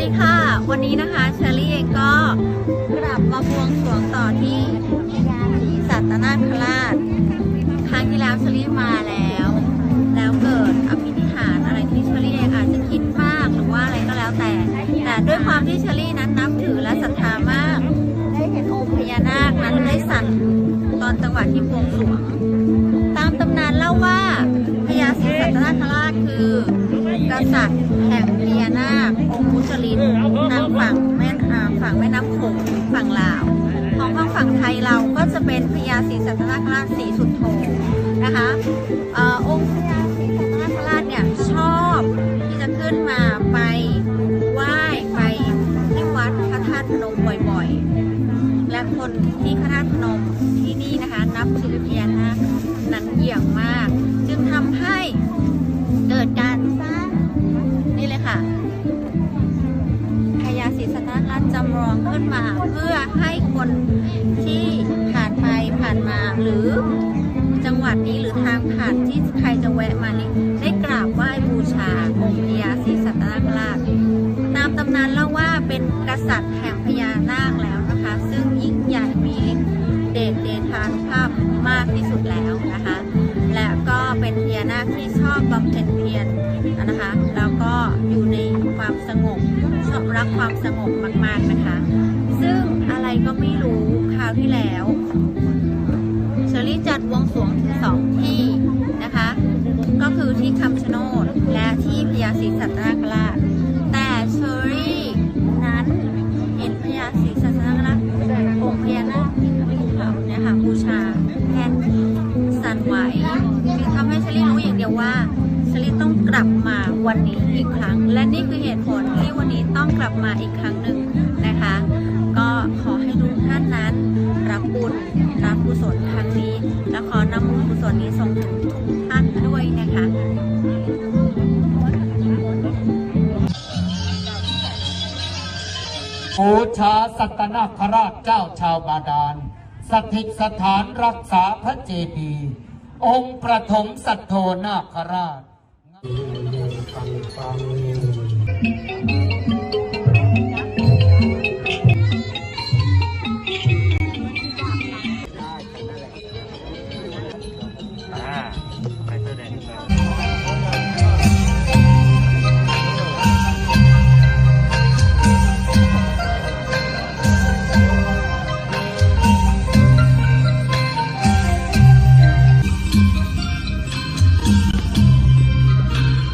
ดีค่ะ วันนี้นะคะเชอรี่เองก็กลับมาบวงสรวงต่อที่สัตนาคราช ครั้งที่แล้วเชอรี่มาแล้ว แล้วเกิดอภินิหารอะไรที่เชอรี่เองอาจจะคิดมากหรือว่าอะไรก็แล้วแต่ แต่ด้วยความที่เชอรี่นั้นนับถือและศรัทธามาก ได้เห็นองค์พญานาคนั้นได้สั่นตอนจังหวะที่บวงสรวง ตามตำนานเล่าว่าพญาศรีสัตนาคราชคือ กษัตริย์แห่งพญานาคองค์มุจลินทางฝั่งแม่อ่าฝั่งแม่น้ำโขงฝั่งลาว ของทางฝั่งไทยเราก็จะเป็นพญาศรีสัตนคราชสีสุดโทนะคะออองค์พญาศรีสัตนคราชเนี่ยชอบที่จะขึ้นมาไปไหว้ไปที่วัดพระธาตุพนมบ่อยๆ และคนที่พระธาตุพนมที่นี่นะคะ นับถือพญานาคนั้นเยี่ยงมากาศรีสัตนคราชจำลองขึ้นมาเพื่อให้คนที่ผ่านไปผ่านมาหรือจังหวัดนี้หรือทางผ่านที่ใครจะแวะมานี่ได้กราบไหว้บูชาองค์พญาศรีสัตนคราชตามตำนานเล่าว่าเป็นกษัตริย์แห่งพญานาคแล้วนะคะ ซึ่งยิ่งใหญ่มีฤทธิ์เดชเดชานุภาพมากที่สุดแล้วนะคะ และก็เป็นพญานาคที่ชอบบำเพ็ญเพียรนะคะ แล้วก็ รักความสงบมากๆนะคะ ซึ่งอะไรก็ไม่รู้คราวที่แล้วเชอรี่จัดวงสรวงถึงสองที่นะคะ ก็คือที่คำชะโนดและที่พญาศรีสัตนคราชแต่เชอรี่นั้นเห็นพญาศรีสัตนคราชองค์พญานาคที่เขาเนี่ยค่ะบูชาแทนสันไหวจึงทำให้เชอรี่รู้อย่างเดียวว่าเชอรี่ต้องกลับมาวันนี้อีกครั้ง และนี่คือเหตุ ลับมาอีกครั้งหนึ่งนะคะ ก็ขอให้ทุกท่านนั้น รับบุญรับกุศลครั้งนี้ และขอนำบุญกุศลนี้ส่งถึงทุกท่านด้วยนะคะบูชาสัตนาคราชเจ้าชาวบาดาล สถิตสถานรักษาพระเจดีย์องค์ประถมสัตโธนาคราช